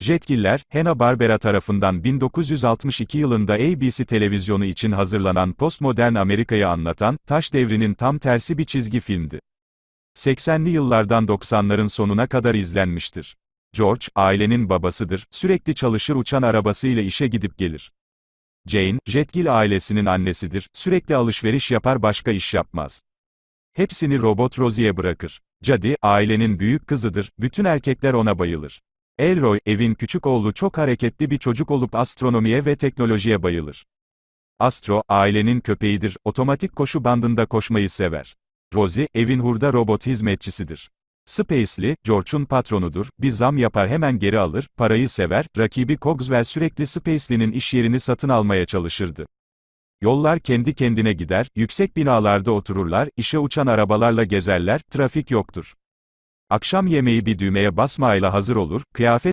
Jetgiller, Hanna-Barbera tarafından 1962 yılında ABC televizyonu için hazırlanan postmodern Amerika'yı anlatan, taş devrinin tam tersi bir çizgi filmdi. 80'li yıllardan 90'ların sonuna kadar izlenmiştir. George, ailenin babasıdır, sürekli çalışır uçan arabasıyla işe gidip gelir. Jane, Jetgill ailesinin annesidir, sürekli alışveriş yapar başka iş yapmaz. Hepsini robot Rosie'ye bırakır. Jody, ailenin büyük kızıdır, bütün erkekler ona bayılır. Elroy, evin küçük oğlu çok hareketli bir çocuk olup astronomiye ve teknolojiye bayılır. Astro, ailenin köpeğidir, otomatik koşu bandında koşmayı sever. Rosie, evin hurda robot hizmetçisidir. Spacely, George'un patronudur, bir zam yapar hemen geri alır, parayı sever, rakibi Cogswell sürekli Spacely'nin iş yerini satın almaya çalışırdı. Yollar kendi kendine gider, yüksek binalarda otururlar, işe uçan arabalarla gezerler, trafik yoktur. Akşam yemeği bir düğmeye basmayla hazır olur, kıyafet